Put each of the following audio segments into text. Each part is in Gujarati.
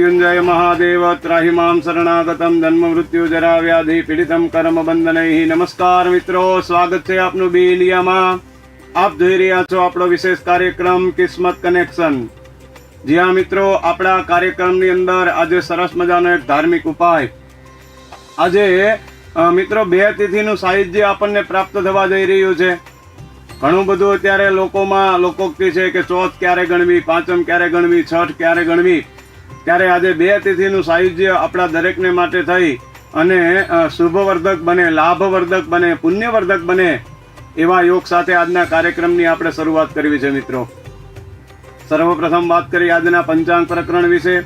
મૃત્યુંજય મહાદેવ ત્રાહી મામ શરણાગતમ જન્મ મૃત્યુ જરા વ્યાધિ પીડિતમ કર્મ બંધનૈ નમસ્કાર મિત્રો સ્વાગત છે આપનું બી ઇન્ડિયામાં આપ જોઈ રહ્યા છો આપણો વિશેષ કાર્યક્રમ કિસ્મત કનેક્શન। જી હા મિત્રો, આપણા કાર્યક્રમની અંદર આજે સરસ મજાનો એક ધાર્મિક ઉપાય. આજે મિત્રો, બે તિથિનું સાહિત્ય આપણને પ્રાપ્ત થવા જઈ રહ્યું છે. ઘણું બધું અત્યારે લોકોમાં લોકોક્તિ છે કે ચોથ ક્યારે ગણવી, પાંચમ ક્યારે ગણવી, છઠ ક્યારે ગણવી. ત્યારે આજે બે તિથિનું સાયુજ્ય આપણા દરેકને માટે થઈ અને શુભવર્ધક બને, લાભવર્ધક બને, પુણ્યવર્ધક બને એવા યોગ સાથે આજના કાર્યક્રમની આપણે શરૂઆત કરવી છે મિત્રો. સર્વપ્રથમ વાત કરી આજના પંચાંગ પ્રકરણ વિશે.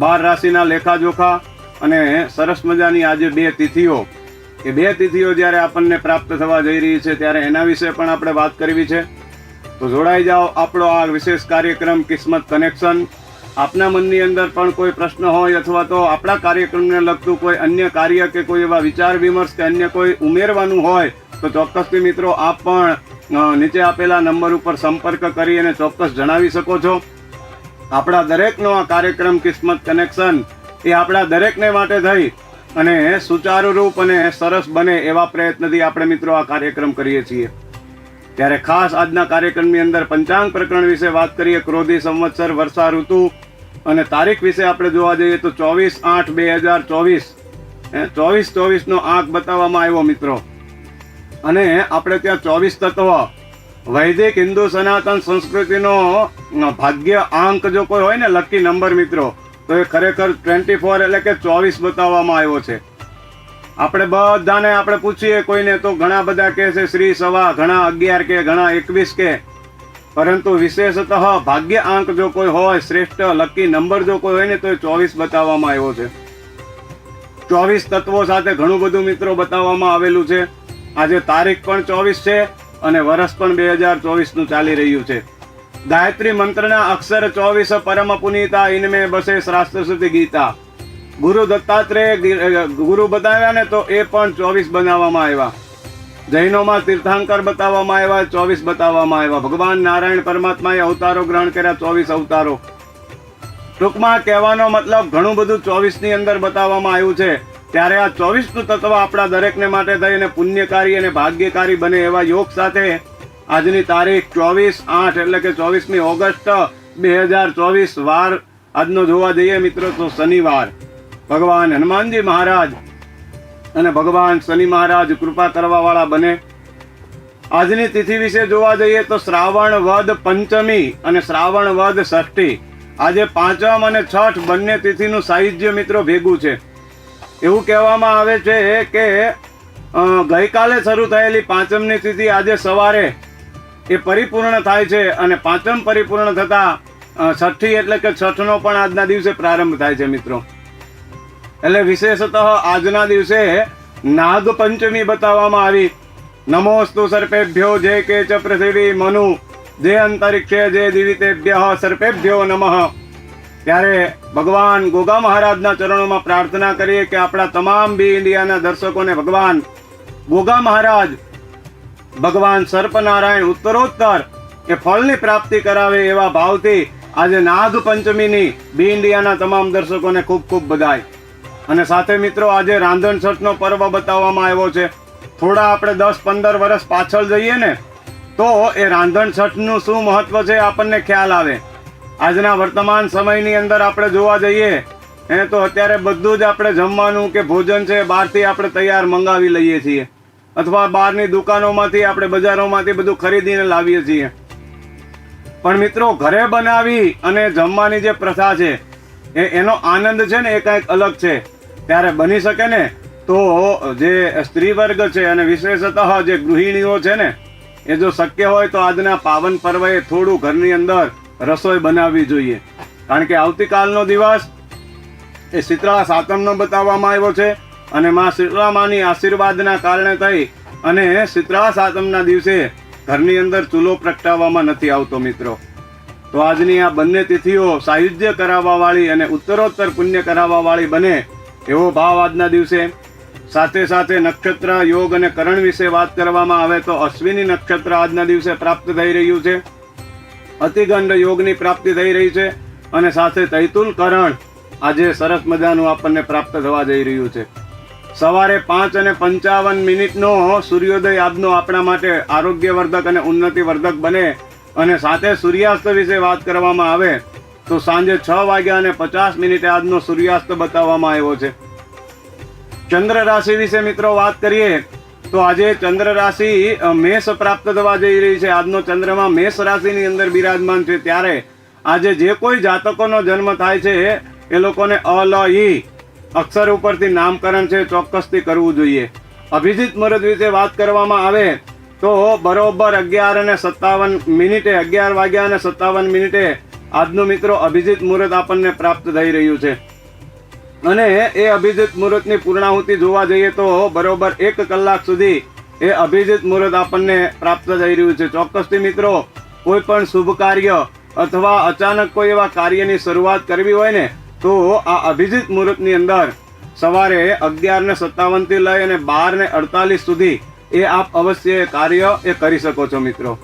બાર રાશિના લેખાજોખા અને સરસ મજાની આજે બે તિથિઓ. એ બે તિથિઓ જ્યારે આપણને પ્રાપ્ત થવા જઈ રહી છે ત્યારે એના વિશે પણ આપણે વાત કરવી છે. તો જોડાઈ જાઓ આપણો આ વિશેષ કાર્યક્રમ કિસ્મત કનેક્શન. આપના મનની અંદર પણ કોઈ પ્રશ્ન હોય અથવા તો આપણા કાર્યક્રમને લગતું કોઈ અન્ય કાર્ય કે કોઈ એવા વિચાર વિમર્શ કે અન્ય કોઈ ઉમેરવાનું હોય, તો ચોક્કસથી મિત્રો આપ પણ નીચે આપેલા નંબર ઉપર સંપર્ક કરી અને ચોક્કસ જણાવી શકો છો. આપણા દરેકનો આ કાર્યક્રમ કિસ્મત કનેક્શન એ આપણા દરેકને માટે થઈ અને સુચારુ રૂપ અને સરસ બને એવા પ્રયત્નથી આપણે મિત્રો આ કાર્યક્રમ કરીએ છીએ. ત્યારે ખાસ આજના કાર્યક્રમની અંદર પંચાંગ પ્રકરણ વિશે વાત કરીએ, ક્રોધી સંવત્સર, વર્ષા ઋતુ અને તારીખ વિશે આપણે જોવા જઈએ તો ચોવીસ આઠ બે હજાર ચોવીસ. ચોવીસ ચોવીસનો આંક બતાવવામાં આવ્યો મિત્રો. અને આપણે ત્યાં ચોવીસ તત્વ, વૈદિક, હિન્દુ, સનાતન સંસ્કૃતિનો ભાગ્ય આંક જો કોઈ હોય ને, લકી નંબર મિત્રો, તો એ ખરેખર ટ્વેન્ટી ફોર એટલે કે ચોવીસ બતાવવામાં આવ્યો છે. આપણે બધાને આપણે પૂછીએ, કોઈને તો ઘણા બધા કહે છે, શ્રી સવા, ઘણા અગિયાર કે, ઘણા એકવીસ કે. પરંતુ વિશેષતઃ ભાગ્ય આંક જો કોઈ હોય, શ્રેષ્ઠ, લકી નંબર જો કોઈ હોય ને, તો એ ચોવીસ બતાવવામાં આવ્યો છે. ચોવીસ તત્વો સાથે ઘણું બધું મિત્રો બતાવવામાં આવેલું છે. આજે તારીખ પણ ચોવીસ છે અને વર્ષ પણ બે હજાર ચોવીસનું ચાલી રહ્યું છે. ગાયત્રી મંત્રના અક્ષર ચોવીસ પરમ પુનીતા ઇનમે બસે શાસ્ત્ર સુધી ગીતા. ગુરુ દત્તાત્રેય ગુરુ બતાવ્યા ને તો એ પણ ચોવીસ બનાવવામાં આવ્યા. જૈનોમાં તીર્થાંકર બતાવવામાં આવ્યા, ચોવીસ બતાવવામાં આવ્યા. ભગવાન નારાયણ પરમાત્માએ અવતારો ગ્રહણ કર્યા, ચોવીસ અવતારો. ટૂંકમાં કહેવાનો મતલબ ઘણું બધું ચોવીસની અંદર બતાવવામાં આવ્યું છે. ત્યારે આ ચોવીસનું તત્વ આપણા દરેકને માટે થઈને પુણ્યકારી અને ભાગ્યકારી બને એવા યોગ સાથે આજની તારીખ ચોવીસ આઠ એટલે કે ચોવીસમી ઓગસ્ટ બે હજાર ચોવીસ વાર આજનો જોવા જઈએ મિત્રો, તો શનિવાર. ભગવાન હનુમાનજી મહારાજ અને ભગવાન શનિ મહારાજ કૃપા કરવા વાળા બને. આજની તિથિ વિશે જોવા જઈએ તો શ્રાવણ વદ પંચમી અને શ્રાવણ વદ ષષ્ઠી. આજે પાંચમ અને છઠ બંને તિથિનું સાહિત્ય મિત્રો ભેગું છે. એવું કહેવામાં આવે છે કે ગઈકાલે શરૂ થયેલી પાંચમની તિથિ આજે સવારે એ પરિપૂર્ણ થાય છે અને પાંચમ પરિપૂર્ણ થતાં છઠ્ઠી એટલે કે છઠનો પણ આજના દિવસે પ્રારંભ થાય છે મિત્રો. એટલે વિશેષતઃ આજના દિવસે નાગ પંચમી બતાવવામાં આવી. નમોસ્તુ સર્પેભ્યો જે કે ચ પૃથ્વી મનુ. જે અંતરિક્ષે, જે દિવિતેભ્ય સર્પેભ્યો નમઃ. ત્યારે ભગવાન ગોગા મહારાજના ચરણોમાં પ્રાર્થના કરીએ કે આપણા તમામ બી ઇન્ડિયાના દર્શકોને ભગવાન ગોગા મહારાજ, ભગવાન સર્પનારાયણ ઉત્તરોત્તર એ ફળની પ્રાપ્તિ કરાવે એવા ભાવથી આજે નાગ પંચમીની બી ઇન્ડિયાના તમામ દર્શકોને ખૂબ ખૂબ બધાય. અને સાથે મિત્રો આજે રાંધણ છઠનો પર્વ બતાવવામાં આવ્યો છે. થોડા આપણે દસ પંદર વર્ષ પાછળ જઈએ ને, તો એ રાંધણ છઠનું શું મહત્વ છે આપણને ખ્યાલ આવે. આજના વર્તમાન સમયની અંદર આપણે જોવા જઈએ, એ તો અત્યારે બધું જ આપણે જમવાનું કે ભોજન છે બહારથી આપણે તૈયાર મંગાવી લઈએ છીએ. અથવા બહારની દુકાનોમાંથી આપણે બજારોમાંથી બધું ખરીદીને લાવીએ છીએ. પણ મિત્રો ઘરે બનાવી અને જમવાની જે પ્રથા છે, એ એનો આનંદ છે ને એ કંઈક અલગ છે. ત્યારે બની શકે ને, તો જે સ્ત્રી વર્ગ છે અને વિશેષતઃ જે ગૃહિણીઓ છે ને, એ જો શક્ય હોય તો આજના પાવન પર્વએ થોડું ઘરની અંદર રસોઈ બનાવવી જોઈએ. કારણ કે આવતીકાલનો દિવસ એ શીતળા સાતમનો બતાવવામાં આવ્યો છે અને માં શીતળામાની આશીર્વાદના કારણે થઈ અને શીતળા સાતમના દિવસે ઘરની અંદર ચૂલો પ્રગટાવવામાં નથી આવતો મિત્રો. તો આજની આ બંને તિથિઓ સાયુજ્ય કરાવવાવાળી અને ઉત્તરોત્તર પુણ્ય કરાવવાવાળી બને એવો ભાવ આજના દિવસે સાથે સાથે નક્ષત્ર, યોગ અને કરણ વિશે વાત કરવામાં આવે તો અશ્વિની નક્ષત્ર આજના દિવસે પ્રાપ્ત થઈ રહ્યું છે. અતિગંડ યોગની પ્રાપ્તિ થઈ રહી છે અને સાથે તૈતુલ કરણ આજે સરસ મજાનું આપણને પ્રાપ્ત થવા જઈ રહ્યું છે. સવારે પાંચ અને પંચાવન મિનિટનો સૂર્યોદય આજનો આપણા માટે આરોગ્યવર્ધક અને ઉન્નતિવર્ધક બને અને સાથે સૂર્યાસ્ત વિશે વાત કરવામાં આવે તો સાંજે છ વાગ્યા અને પચાસ મિનિટે આજનો સૂર્યાસ્ત બતાવવામાં આવ્યો છે. ચંદ્ર રાશિ વિશે મિત્રો વાત કરીએ, તો આજે ચંદ્ર રાશિ મેષ પ્રાપ્ત થવા જઈ રહી છે. આજનો ચંદ્રમાં મેષ રાશિની અંદર બિરાજમાન છે. ત્યારે આજે જે કોઈ જાતકોનો જન્મ થાય છે, એ લોકોને અલ ઈ અક્ષર ઉપરથી નામકરણ છે, ચોક્કસથી કરવું જોઈએ. અભિજીત મુહૂર્ત વિશે વાત કરવામાં આવે, તો બરોબર અગિયાર અને સત્તાવન મિનિટે, અગિયાર વાગ્યા અને સત્તાવન મિનિટે આજનું મિત્રો અભિજીત મુહૂર્ત આપણને પ્રાપ્ત થઈ રહ્યું છે. અને એ અભિજીત મુહૂર્તની પૂર્ણાહુતિ જોવા જઈએ તો બરોબર એક કલાક સુધી એ અભિજીત મુહૂર્ત આપણને પ્રાપ્ત થઈ રહ્યું છે. ચોક્કસથી મિત્રો, કોઈ પણ શુભ કાર્ય અથવા અચાનક કોઈ એવા કાર્યની શરૂઆત કરવી હોય ને, તો આ અભિજીત મુહૂર્તની અંદર સવારે અગિયાર ને સત્તાવનથી લઈ અને બાર ને અડતાલીસ સુધી એ આપ અવશ્ય કાર્ય એ કરી શકો છો મિત્રો.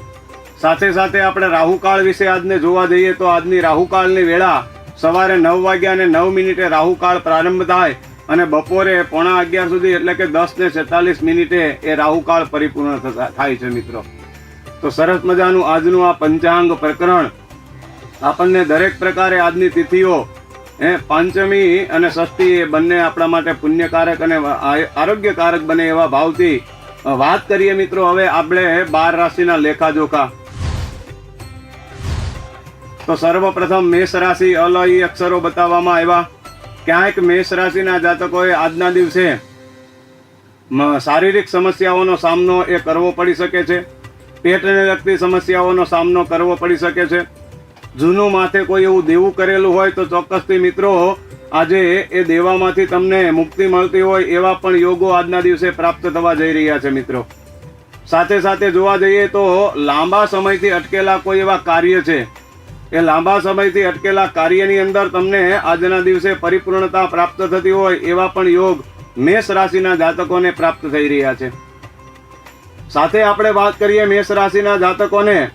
સાથે સાથે આપણે રાહુકાળ વિશે આજને જોવા જઈએ તો આજની રાહુકાળની વેળા સવારે નવ વાગ્યા અને નવ મિનિટે રાહુકાળ પ્રારંભ થાય અને બપોરે પોણા અગિયાર સુધી એટલે કે દસ ને છેતાલીસ મિનિટે એ રાહુકાળ પરિપૂર્ણ થાય છે મિત્રો. તો સરસ મજાનું આજનું આ પંચાંગ પ્રકરણ આપણને દરેક પ્રકારે આજની તિથિઓ એ પાંચમી અને ષષ્ઠી એ બંને આપણા માટે પુણ્યકારક અને આરોગ્યકારક બને એવા ભાવથી વાત કરીએ મિત્રો હવે આપણે બાર રાશિના લેખાજોખા. તો સર્વપ્રથમ મેષ રાશિ અલય અક્ષરો બતાવવામાં આવ્યા. ક્યાંક મેષ રાશિના જાતકોએ આજના દિવસે શારીરિક સમસ્યાઓનો સામનો એ કરવો પડી શકે છે. પેટને લગતી સમસ્યાઓનો સામનો કરવો પડી શકે છે. જૂનું માથે કોઈ એવું દેવું કરેલું હોય તો ચોક્કસથી મિત્રો, આજે એ દેવામાંથી તમને મુક્તિ મળતી હોય એવા પણ યોગો આજના દિવસે પ્રાપ્ત થવા જઈ રહ્યા છે મિત્રો. સાથે સાથે જોવા જઈએ તો લાંબા સમયથી અટકેલા કોઈ એવા કાર્ય છે. એ લાંબા સમયથી અટકેલા કાર્યની અંદર તમને આજના દિવસે પરિપૂર્ણતા પ્રાપ્ત થતી હોય એવા પણ યોગ મેષ રાશિના જાતકોને પ્રાપ્ત થઈ રહ્યા છે. સાથે આપણે વાત કરીએ મેષ રાશિના જાતકોને,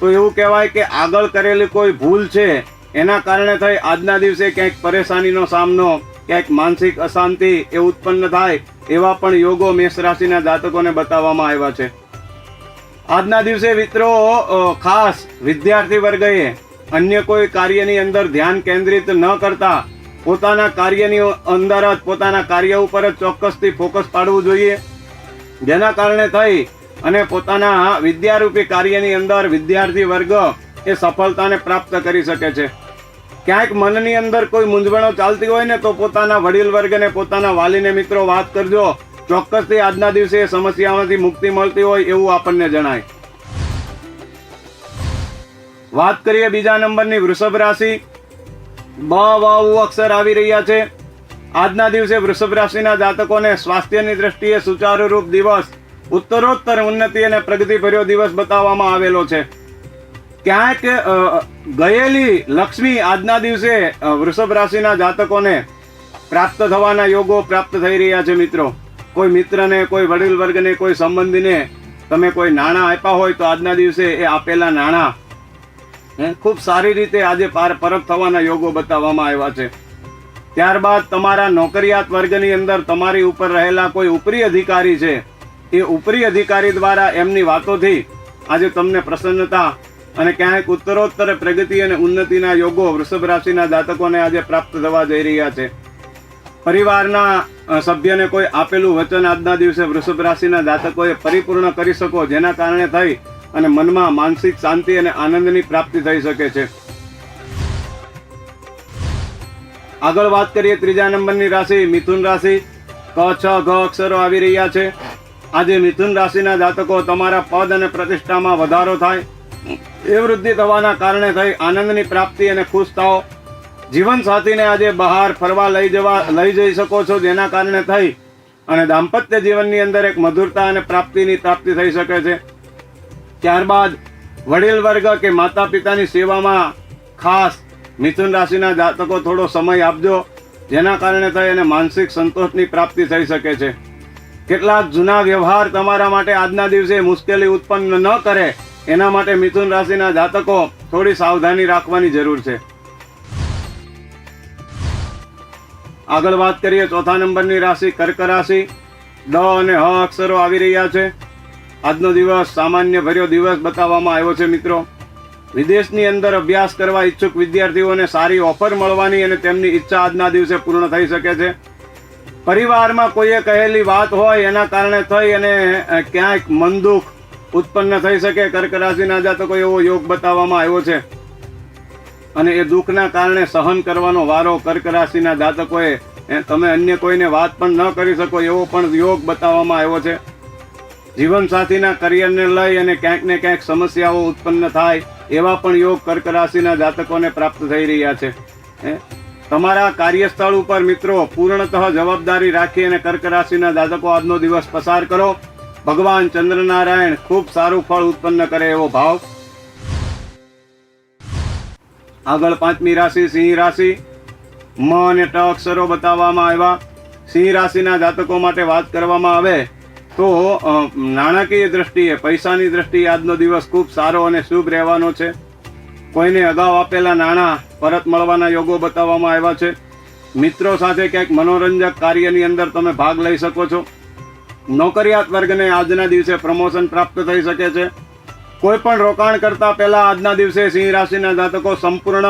તો એવું કહેવાય કે આગળ કરેલી કોઈ ભૂલ છે, એના કારણે થઈ આજના દિવસે ક્યાંક પરેશાનીનો સામનો, ક્યાંક માનસિક અશાંતિ એ ઉત્પન્ન થાય એવા પણ યોગો મેષ રાશિના જાતકોને બતાવવામાં આવ્યા છે. આજના દિવસે મિત્રો ખાસ વિદ્યાર્થી વર્ગએ અન્ય કોઈ કાર્યની અંદર ધ્યાન કેન્દ્રિત ન કરતા પોતાના કાર્યની અંદર જ પોતાના કાર્ય ઉપર જ ચોક્કસથી ફોકસ પાડવું જોઈએ. જેના કારણે થઈ અને પોતાના વિદ્યારૂપી કાર્યની અંદર વિદ્યાર્થી વર્ગ એ સફળતાને પ્રાપ્ત કરી શકે છે. ક્યાંક મનની અંદર કોઈ મૂંઝવણો ચાલતી હોય ને તો પોતાના વડીલ વર્ગને, પોતાના વાલીને મિત્રો વાત કરજો. ચોક્કસથી આજના દિવસે સમસ્યામાંથી મુક્તિ મળતી હોય એવું આપણને જણાય. વાત કરીએ બીજા નંબરની વૃષભ રાશિ. બ, વ અક્ષર આવી રહ્યા છે. આજના દિવસે વૃષભ રાશિના જાતકોને સ્વાસ્થ્યની દ્રષ્ટિએ સુચારુરૂપ દિવસ, ઉત્તરોત્તર ઉન્નતિ અને પ્રગતિભર્યો દિવસ બતાવવામાં આવેલો છે. ક્યાંક ગયેલી લક્ષ્મી આજના દિવસે વૃષભ રાશિના જાતકોને પ્રાપ્ત થવાના યોગો પ્રાપ્ત થઈ રહ્યા છે મિત્રો. કોઈ મિત્રને કોઈ વડીલ વર્ગને કોઈ સંબંધીને તમે કોઈ નાણાં આપ્યા હોય તો આજના દિવસે એ આપેલા નાણાં હે, ખૂબ સારી રીતે આજે પાર પરત થવાના યોગો બતાવવામાં આવ્યા છે. ત્યારબાદ તમારા નોકરિયાત વર્ગની અંદર તમારી ઉપર રહેલા કોઈ ઉપરી અધિકારી છે એ ઉપરી અધિકારી દ્વારા એમની વાતોથી આજે તમને પ્રસન્નતા અને ક્યાંક ઉત્તરોત્તર પ્રગતિ અને ઉન્નતિના યોગો વૃષભ રાશિના જાતકોને આજે પ્રાપ્ત થવા જઈ રહ્યા છે. પરિવારના સભ્યને કોઈ આપેલું વચન આજના દિવસે વૃષભ રાશિના જાતકોએ પરિપૂર્ણ કરી શકો, જેના કારણે થઈ અને મનમાં માનસિક શાંતિ અને આનંદની પ્રાપ્તિ થઈ શકે છે. આગળ વાત કરીએ ત્રીજા નંબરની રાશિ, મિથુન રાશિ. ક, છ, ઘ અક્ષરો આવી રહ્યા છે. આજે મિથુન રાશિના જાતકો તમારા પદ અને પ્રતિષ્ઠામાં વધારો થાય. એ વૃદ્ધિ થવાના કારણે થઈ આનંદની પ્રાપ્તિ અને ખુશ થાઓ. જીવન સાથીને આજે બહાર ફરવા લઈ જવા, લઈ જઈ શકો છો, જેના કારણે થઈ. અને દાંપત્ય જીવનની અંદર એક મધુરતા અને પ્રાપ્તિની પ્રાપ્તિ થઈ શકે છે. ત્યારબાદ વડીલ વર્ગ કે માતા પિતાની સેવામાં ખાસ મિથુન રાશિના જાતકો થોડો સમય આપજો, જેના કારણે થઈ અને માનસિક સંતોષની પ્રાપ્તિ થઈ શકે છે. કેટલાક જૂના વ્યવહાર તમારા માટે આજના દિવસે મુશ્કેલી ઉત્પન્ન ન કરે, એના માટે મિથુન રાશિના જાતકો થોડી સાવધાની રાખવાની જરૂર છે. આગળ વાત કરીએ, ચોથા નંબરની રાશિ કર્ક રાશિ. ડ અને હ અક્ષરો આવી રહ્યા છે. આજનો દિવસ સામાન્ય ભર્યો દિવસ બતાવવામાં આવ્યો છે, મિત્રો. વિદેશની અંદર અભ્યાસ કરવા ઈચ્છુક વિદ્યાર્થીઓને સારી ઓફર મળવાની અને તેમની ઈચ્છા આજના દિવસે પૂર્ણ થઈ શકે છે. પરિવારમાં કોઈએ કહેલી વાત હોય, એના કારણે થઈ અને ક્યાંક મનદુખ ઉત્પન્ન થઈ શકે. કર્ક રાશિના જાતકો એવો યોગ બતાવવામાં આવ્યો છે. અને એ દુઃખના કારણે સહન કરવાનો વારો કર્ક રાશિના જાતકોએ તમે અન્ય કોઈને વાત પણ ન કરી શકો એવો પણ યોગ બતાવવામાં આવ્યો છે. જીવનસાથીના કરિયરને લઈ અને ક્યાંક ને ક્યાંક સમસ્યાઓ ઉત્પન્ન થાય એવા પણ યોગ કર્ક રાશિના જાતકોને પ્રાપ્ત થઈ રહ્યા છે? તમારા કાર્યસ્થળ ઉપર મિત્રો પૂર્ણતઃ જવાબદારી રાખી અને કર્ક રાશિના જાતકો આજનો દિવસ પસાર કરો. ભગવાન ચંદ્રનારાયણ ખૂબ સારું ફળ ઉત્પન્ન કરે એવો ભાવ. આગળ પાંચમી રાશિ, સિંહ રાશિ. મ અને ટ અક્ષરો બતાવવામાં આવ્યા. સિંહ રાશિના જાતકો માટે વાત કરવામાં આવે તો નાણાકીય દ્રષ્ટિએ પૈસાની દ્રષ્ટિએ આજનો દિવસ ખૂબ સારો અને શુભ રહેવાનો છે. કોઈને અગાઉ આપેલા નાણાં, પરત મળવાના યોગો બતાવવામાં આવ્યા છે. મિત્રો સાથે ક્યાંક મનોરંજક કાર્યની અંદર તમે ભાગ લઈ શકો છો. નોકરિયાત વર્ગને આજના દિવસે પ્રમોશન પ્રાપ્ત થઈ શકે છે. કોઈ પણ રોકાણ કરતા પહેલા આજના દિવસે સિંહ રાશિના જાતકો સંપૂર્ણ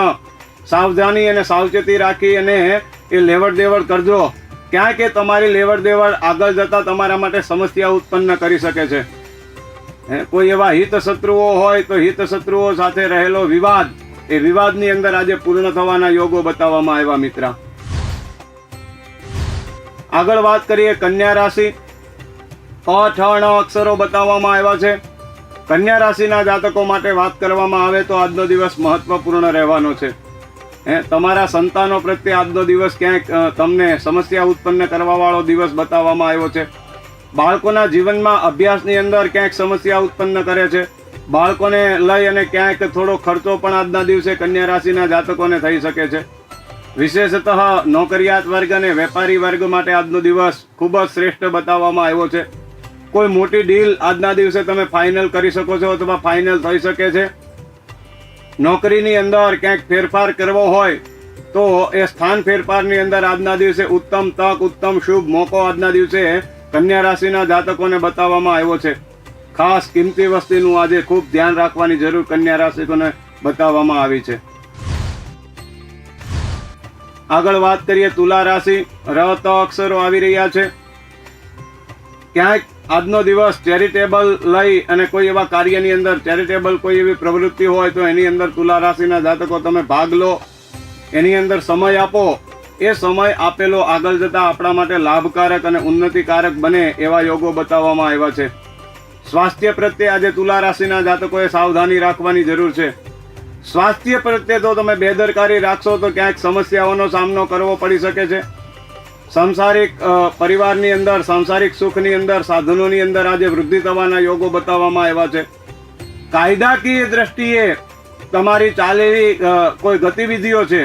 સાવધાની અને સાવચેતી રાખી અને એ લેવડ દેવડ કરજો. ક્યાં કે તમારી લેવડ દેવડ આગળ જતા તમારા માટે સમસ્યા ઉત્પન્ન કરી શકે છે. કોઈ એવા હિત શત્રુઓ હોય તો હિત શત્રુઓ સાથે રહેલો વિવાદ, એ વિવાદની અંદર આજે પૂર્ણ થવાના યોગો બતાવવામાં આવ્યા, મિત્ર. આગળ વાત કરીએ કન્યા રાશિ. અઠ અક્ષરો બતાવવામાં આવ્યા છે. કન્યા રાશિના જાતકો માટે વાત કરવામાં આવે તો આજનો દિવસ મહત્વપૂર્ણ રહેવાનો છે. હે, તમારા સંતાનો પ્રત્યે આજનો દિવસ ક્યાંક તમને સમસ્યા ઉત્પન્ન કરવાવાળો દિવસ બતાવવામાં આવ્યો છે. બાળકોના જીવનમાં અભ્યાસની અંદર ક્યાંક સમસ્યા ઉત્પન્ન કરે છે. બાળકોને લઈ અને ક્યાંક થોડો ખર્ચો પણ આજના દિવસે કન્યા રાશિના જાતકોને થઈ શકે છે. વિશેષતઃ નોકરિયાત વર્ગ અને વેપારી વર્ગ માટે આજનો દિવસ ખૂબ જ શ્રેષ્ઠ બતાવવામાં આવ્યો છે. કોઈ મોટી ડીલ આજના દિવસે તમે ફાઇનલ કરી શકો છો અથવા ફાઇનલ થઈ શકે છે. નોકરીની અંદર ક્યાંક ફેરફાર કરવો હોય તો એ સ્થાન ફેરફારની અંદર આજના દિવસે ઉત્તમ તક, ઉત્તમ શુભ મોકો આજના દિવસે કન્યા રાશિના જાતકોને બતાવવામાં આવ્યો છે. ખાસ કિંમતી વસ્તીનું આજે ખૂબ ધ્યાન રાખવાની જરૂર કન્યા રાશિકોને બતાવવામાં આવી છે. આગળ વાત કરીએ તુલા રાશિ રત અક્ષરો આવી રહ્યા છે. ક્યાંક આજનો દિવસ ચેરિટેબલ લઈ અને કોઈ એવા કાર્યની અંદર ચેરિટેબલ કોઈ એવી પ્રવૃત્તિ હોય તો એની અંદર તુલા રાશિના જાતકો તમે ભાગ લો. એની અંદર સમય આપો. એ સમય આપેલો આગળ જતા આપણા માટે લાભકારક અને ઉન્નતિકારક બને એવા યોગો બતાવવામાં આવ્યા છે. સ્વાસ્થ્ય પ્રત્યે આજે તુલા રાશિના જાતકોએ સાવધાની રાખવાની જરૂર છે. સ્વાસ્થ્ય પ્રત્યે તો તમે બેદરકારી રાખશો તો ક્યાંક સમસ્યાઓનો સામનો કરવો પડી શકે છે. સંસારિક પરિવારની અંદર, સાંસારિક સુખની અંદર, સાધનોની અંદર આજે વૃદ્ધિ થવાના યોગો બતાવવામાં આવ્યા છે. કાયદાકીય દ્રષ્ટિએ તમારી ચાલેલી કોઈ ગતિવિધિઓ છે,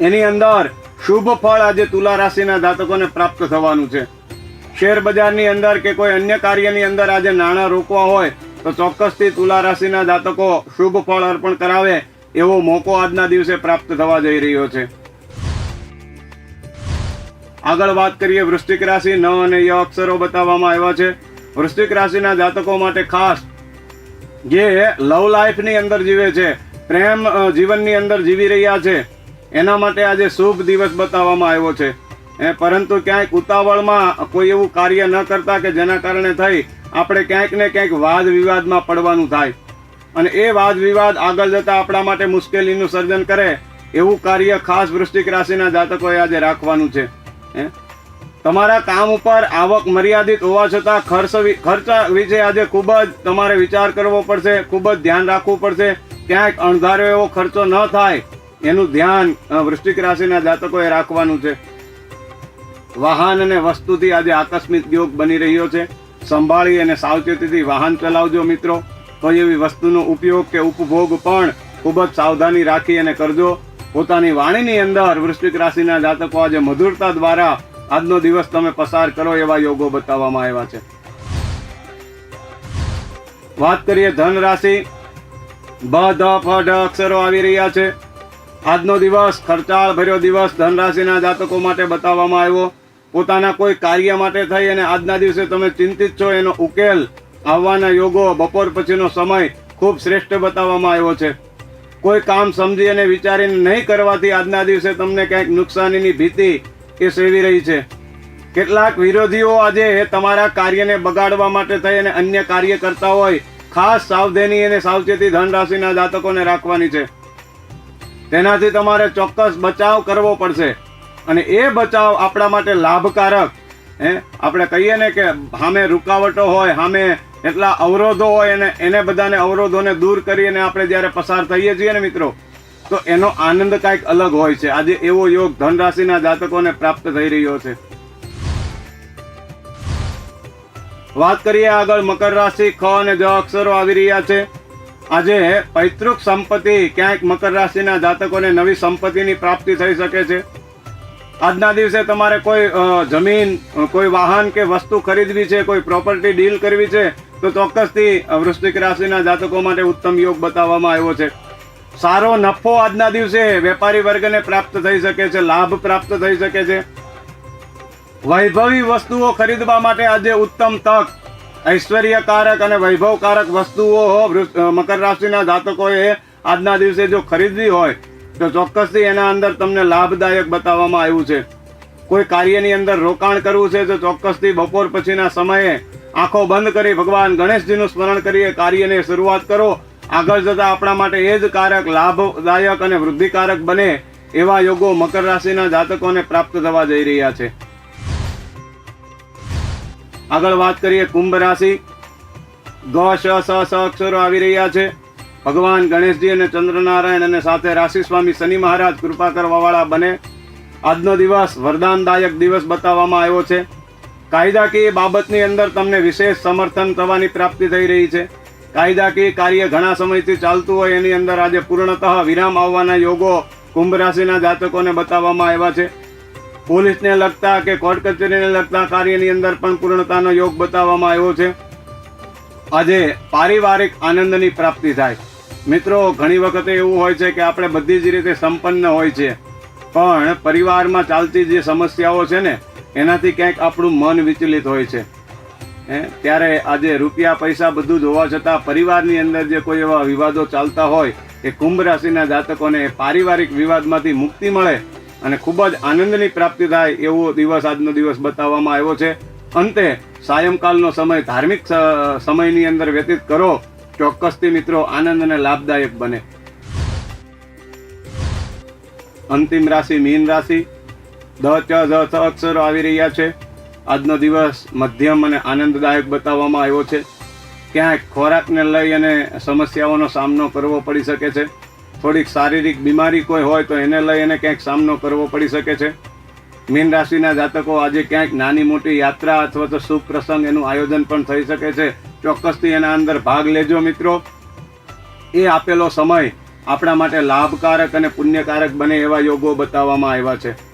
એની અંદર શુભ ફળ આજે તુલા રાશિના જાતકોને પ્રાપ્ત થવાનું છે. શેર બજારની અંદર કે કોઈ અન્ય કાર્યની અંદર આજે નાણાં રોકવા હોય, તો ચોક્કસથી તુલા રાશિના જાતકો શુભ ફળ અર્પણ કરાવે એવો મોકો આજના દિવસે પ્રાપ્ત થવા જઈ રહ્યો છે. આગળ વાત કરીએ વૃશ્ચિક રાશિ ન અને ય અક્ષરો બતાવવામાં આવ્યા છે. વૃશ્ચિક રાશિના જાતકો માટે ખાસ જે લવ લાઈફની અંદર જીવે છે, પ્રેમ જીવનની અંદર જીવી રહ્યા છે, એના માટે આજે શુભ દિવસ બતાવવામાં આવ્યો છે. પરંતુ ક્યાંક ઉતાવળમાં કોઈ એવું કાર્ય ન કરતા કે જેના કારણે થઈ આપણે ક્યાંક ને ક્યાંક વાદ વિવાદમાં પડવાનું થાય. અને એ વાદ વિવાદ આગળ જતા આપણા માટે મુશ્કેલીનું સર્જન કરે એવું કાર્ય ખાસ વૃશ્ચિક રાશિના જાતકોએ આજે રાખવાનું છે. હે? તમારા કામ ઉપર આવક મર્યાદિત હોવા છતાં ખર્ચ ખર્ચા વિશે આજે ખૂબ જ તમારે વિચાર કરવો પડશે, ખૂબ જ ધ્યાન રાખવું પડશે. ક્યાંક અણધાર્યો એવો ખર્ચો ન થાય, એનું ધ્યાન વૃશ્ચિક રાશિના જાતકોએ રાખવાનું છે. વાહન અને વસ્તુથી આજે આકસ્મિક યોગ બની રહ્યો છે. સંભાળી અને સાવચેતીથી વાહન ચલાવજો મિત્રો. કોઈ એવી વસ્તુનો ઉપયોગ કે ઉપભોગ પણ ખૂબ જ સાવધાની રાખી અને કરજો. પોતાની વાણીની અંદર વૃશ્ચિક રાશિના જાતકો આજે મધુરતા દ્વારા આજનો દિવસ તમે પસાર કરો એવા યોગો બતાવવામાં આવ્યા છે. વાત કરીએ ધન રાશિ બ ધ ફ ઢ અક્ષરો આવી રહ્યા છે. આજનો દિવસ ખર્ચાળ ભર્યો દિવસ ધનરાશિના જાતકો માટે બતાવવામાં આવ્યો. પોતાના કોઈ કાર્ય માટે થઈ અને આજના દિવસે તમે ચિંતિત છો એનો ઉકેલ આવવાના યોગો બપોર પછીનો સમય ખૂબ શ્રેષ્ઠ બતાવવામાં આવ્યો છે. કોઈ કામ સમજી અને વિચારીને નહીં કરવાથી આજના દિવસે તમને ક્યાંક નુકસાનીની ભીતિ એ સેવી રહી છે. કેટલાક વિરોધીઓ આજે તમારા કાર્યને બગાડવા માટે થઈ અને અન્ય કાર્ય કરતા હોય ખાસ સાવધાની અને સાવચેતી ધનરાશિના જાતકોને રાખવાની છે. તેનાથી તમારે ચોક્કસ બચાવ કરવો પડશે અને એ બચાવ આપણા માટે લાભકારક. હે? આપણે કહીએ ને કે સામે રૂકાવટો હોય સામે એટલા અવરોધો હોય એને એને બધાને અવરોધોને દૂર કરીને આપણે જ્યારે પસાર થઈએ છીએ ને મિત્રો, તો એનો આનંદ કાંઈક અલગ હોય છે. આજે એવો યોગ ધનરાશિના જાતકોને પ્રાપ્ત થઈ રહ્યો છે. વાત કરીએ આગળ, મકર રાશિ, ખ અને જ અક્ષરો આવી રહ્યા છે. આજે પૈતૃક સંપત્તિ ક્યાંક મકર રાશિના જાતકોને નવી સંપત્તિની પ્રાપ્તિ થઈ શકે છે. આજના દિવસે તમારે કોઈ જમીન કોઈ વાહન કે વસ્તુ ખરીદવી છે, કોઈ પ્રોપર્ટી ડીલ કરવી છે તો ચોક્કસથી વૃશ્ચિક રાશિના જાતકો માટે ઉત્તમ યોગ બતાવવામાં આવ્યો છે. સારો નફો આજના દિવસે વેપારી વર્ગને પ્રાપ્ત થઈ શકે છે, લાભ પ્રાપ્ત થઈ શકે છે. વૈભવી વસ્તુઓ ખરીદવા માટે આજે ઉત્તમ તક, ઐશ્વર્યકારક અને વૈભવકારક વસ્તુઓ મકર રાશિના જાતકોએ આજના દિવસે જો ખરીદવી હોય, તો ચોક્કસથી એના અંદર તમને લાભદાયક બતાવવામાં આવ્યું છે. કોઈ કાર્યની અંદર રોકાણ કરવું છે, તો ચોક્કસથી બપોર પછીના સમયે આંખો બંધ કરી ભગવાન ગણેશજીનું સ્મરણ કરીએ, કાર્યને શરૂઆત કરો. આગળ જતા આપણા માટે એ જ કારક, લાભદાયક અને વૃદ્ધિકારક બને એવા યોગો મકર રાશિના જાતકોને પ્રાપ્ત થવા જઈ રહ્યા છે. આગળ વાત કરીએ કુંભ રાશિ. ગ શ સ સ અક્ષરો આવી રહ્યા છે. ભગવાન ગણેશજી અને ચંદ્રનારાયણ અને સાથે રાશિ સ્વામી શનિ મહારાજ કૃપા કરવાવાળા બને. આજનો દિવસ વરદાનદાયક દિવસ બતાવવામાં આવ્યો છે. કાયદાકીય બાબતની અંદર તમને વિશેષ સમર્થન થવાની પ્રાપ્તિ થઈ રહી છે. કાયદાકીય કાર્ય ઘણા સમયથી ચાલતું હોય એની અંદર આજે પૂર્ણતઃ વિરામ આવવાના યોગો કુંભ રાશિના જાતકોને બતાવવામાં આવ્યા છે. પોલીસને લગતા કે કોર્ટ કચેરીને લગતા કાર્યની અંદર પણ પૂર્ણતાનો યોગ બતાવવામાં આવ્યો છે. આજે પારિવારિક આનંદની પ્રાપ્તિ થાય. મિત્રો, ઘણી વખતે એવું હોય છે કે આપણે બધી જ રીતે સંપન્ન હોય છે પણ પરિવારમાં ચાલતી જે સમસ્યાઓ છે ને એનાથી ક્યાંક આપણું મન વિચલિત હોય છે. હે, ત્યારે આજે રૂપિયા, પૈસા બધું જ હોવા છતાં પરિવારની અંદર જે કોઈ એવા વિવાદો ચાલતા હોય, એ કુંભ રાશિના જાતકોને પારિવારિક વિવાદમાંથી મુક્તિ મળે અને ખૂબ જ આનંદની પ્રાપ્તિ થાય એવો દિવસ આજનો દિવસ બતાવવામાં આવ્યો છે. અંતે સાયંકાલનો સમય ધાર્મિક સમયની અંદર વ્યતીત કરો, ચોક્કસથી મિત્રો આનંદ અને લાભદાયક બને. અંતિમ રાશિ મીન રાશિ દ ચ અક્ષરો આવી રહ્યા છે. આજનો દિવસ મધ્યમ અને આનંદદાયક બતાવવામાં આવ્યો છે. ક્યાંક ખોરાકને લઈ અને સમસ્યાઓનો સામનો કરવો પડી શકે છે. થોડીક શારીરિક બીમારી કોઈ હોય તો એને લઈ અને ક્યાંક સામનો કરવો પડી શકે છે. મીન રાશિના જાતકો આજે ક્યાંક નાની મોટી યાત્રા અથવા તો શુભ પ્રસંગ એનું આયોજન પણ થઈ શકે છે. ચોક્કસથી એના અંદર ભાગ લેજો મિત્રો. એ આપેલો સમય આપણા માટે લાભકારક અને પુણ્યકારક બને એવા યોગો બતાવવામાં આવ્યા છે.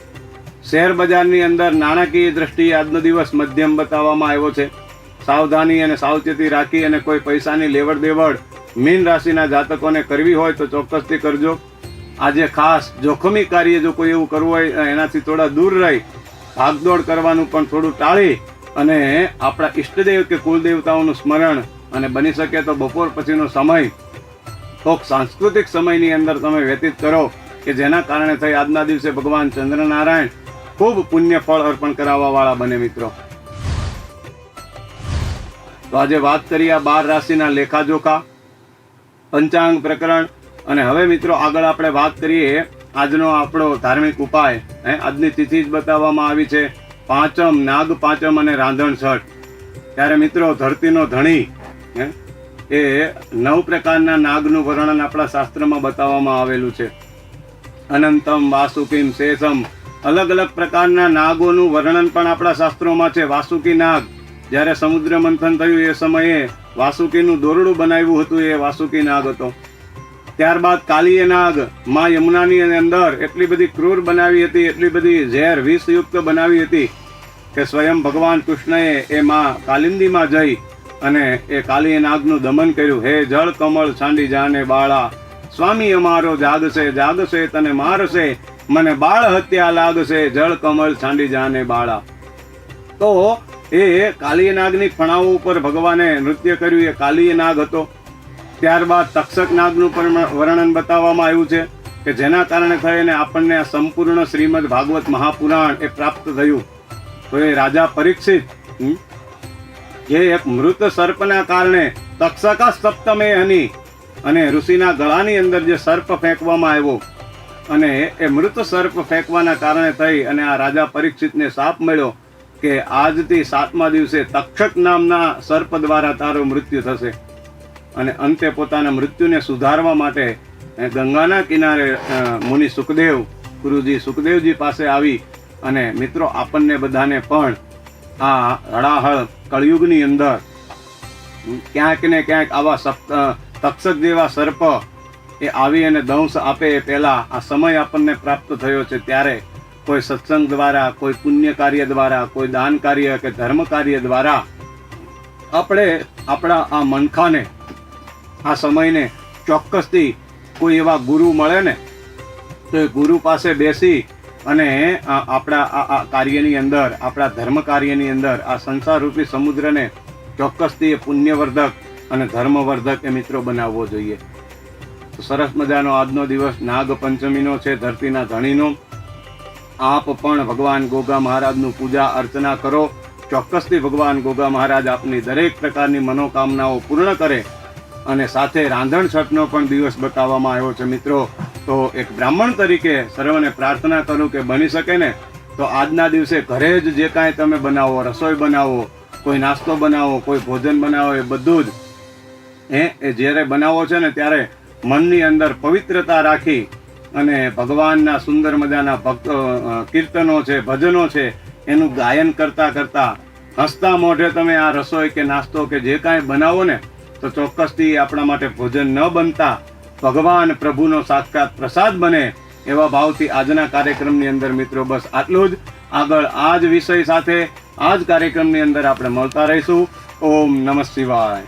શેર બજારની અંદર નાણાકીય દ્રષ્ટિએ આજનો દિવસ મધ્યમ બતાવવામાં આવ્યો છે. સાવધાની અને સાવચેતી રાખી અને કોઈ પૈસાની લેવડ દેવડ મીન રાશિના જાતકોને કરવી હોય તો ચોક્કસથી કરજો. આજે ખાસ જોખમી કાર્ય જો કોઈ એવું કરવું હોય એનાથી થોડા દૂર રહી, ભાગદોડ કરવાનું પણ થોડું ટાળી અને આપણા ઈષ્ટદેવ કે કુલદેવતાઓનું સ્મરણ અને બની શકે તો બપોર પછીનો સમય, કોક સાંસ્કૃતિક સમયની અંદર તમે વ્યતીત કરો કે જેના કારણે થઈ આજના દિવસે ભગવાન ચંદ્રનારાયણ ખૂબ પુણ્ય ફળ અર્પણ કરાવવા વાળા બને મિત્રો. તો આજે વાત કરી આ બાર રાશિના લેખાજોખા પંચાંગ પ્રકરણ અને હવે મિત્રો આગળ આપણે વાત કરીએ આજનો આપણો ધાર્મિક ઉપાય. હે, આજની તિથિ જ બતાવવામાં આવી છે. પાંચમ નાગ, પાંચમ અને રાંધણ છઠ. ત્યારે મિત્રો ધરતીનો ધણી, હે, એ નવ પ્રકારના નાગનું વર્ણન આપણા શાસ્ત્રમાં બતાવવામાં આવેલું છે. અનંતમ, વાસુકીમ, શેષમ અલગ અલગ પ્રકારના નાગોનું વર્ણન પણ આપણા શાસ્ત્રોમાં છે. વાસુકી નાગ, જ્યારે સમુદ્ર મંથન થયું એ સમયે વાસુકીનું દોરડું બનાવ્યું હતું એ વાસુકી નાગ હતો. ત્યારબાદ કાલીય નાગ, મા યમુનાની અંદર એટલી બધી ક્રૂર બનાવી હતી, એટલી બધી ઝેર વિષયુક્ત બનાવી હતી કે સ્વયં ભગવાન કૃષ્ણએ એ મા કાલિંદીમાં જઈ અને એ કાલીય નાગનું દમન કર્યું. હે જળ કમળ, છાંડી જાને બાળા, સ્વામી અમારો જાગશે જાગશે તને મારશે મને બાળ હત્યા લાગશે, જળ કમળ છાંડી જાને બાળા. તો એ કાલીય નાગની ફણાઓ ઉપર ભગવાને નૃત્ય કર્યું, એ કાલીય નાગ હતો. ત્યારબાદ તક્ષક નાગનું પણ વર્ણન બતાવવામાં આવ્યું છે કે જેના કારણે થઈને આપણને આ સંપૂર્ણ શ્રીમદ ભાગવત મહાપુરાણ એ પ્રાપ્ત થયું. તો એ રાજા પરીક્ષિત જે એક મૃત સર્પના કારણે તક્ષકા સપ્તમે હની અને ઋષિના ગળાની અંદર જે સર્પ ફેંકવામાં આવ્યો. અને એ મૃત સર્પ ફેંકવાના કારણે થઈ અને આ રાજા પરીક્ષિતને શાપ મળ્યો કે આજથી સાતમા દિવસે તક્ષક નામના સર્પ દ્વારા તારું મૃત્યુ થશે. અને અંતે પોતાના મૃત્યુને સુધારવા માટે ગંગાના કિનારે મુનિ સુખદેવ, ગુરુજી સુખદેવજી પાસે આવી અને મિત્રો આપણને બધાને પણ આ હળાહળ કળયુગની અંદર ક્યાંક ને ક્યાંક આવા તક્ષક જેવા સર્પ એ આવી અને દંશ આપે એ પહેલાં આ સમય આપણને પ્રાપ્ત થયો છે ત્યારે કોઈ સત્સંગ દ્વારા, કોઈ પુણ્ય કાર્ય દ્વારા, કોઈ દાન કાર્ય કે ધર્મ કાર્ય દ્વારા આપણે આપણા આ મનખાને, આ સમયને ચોક્કસથી કોઈ એવા ગુરુ મળે ને, તો એ ગુરુ પાસે બેસી અને આપણા આ કાર્યની અંદર, આપણા ધર્મ કાર્યની અંદર, આ સંસારરૂપી સમુદ્રને ચોક્કસથી એ પુણ્યવર્ધક અને ધર્મવર્ધક એ મિત્રો બનાવવો જોઈએ. સરસ મજાનો આજનો દિવસ નાગ પંચમીનો છે, ધરતીના ધણીનો. આપ પણ ભગવાન ગોગા મહારાજનું પૂજા અર્ચના કરો. ચોક્કસથી ભગવાન ગોગા મહારાજ આપની દરેક પ્રકારની મનોકામનાઓ પૂર્ણ કરે અને સાથે રાંધણ છઠનો પણ દિવસ બતાવવામાં આવ્યો છે મિત્રો. તો એક બ્રાહ્મણ તરીકે સર્વને પ્રાર્થના કરું કે બની શકે ને, તો આજના દિવસે ઘરે જ જે કાંઈ તમે બનાવો, રસોઈ બનાવો, કોઈ નાસ્તો બનાવો, કોઈ ભોજન બનાવો, એ બધું જ એ જ્યારે બનાવો છે ને ત્યારે મનની અંદર પવિત્રતા રાખી અને ભગવાનના સુંદર મજાના ભક્ત કીર્તનો છે, ભજનો છે, એનું ગાયન કરતા કરતાં હસતા મોઢે તમે આ રસોઈ કે નાસ્તો કે જે કાંઈ બનાવો ને, તો ચોક્કસથી આપણા માટે ભોજન ન બનતા ભગવાન પ્રભુનો સાક્ષાત પ્રસાદ બને એવા ભાવથી આજના કાર્યક્રમની અંદર મિત્રો બસ આટલું જ. આગળ આ જ વિષય સાથે આ જ કાર્યક્રમની અંદર આપણે મળતા રહીશું. ઓમ નમઃ શિવાય.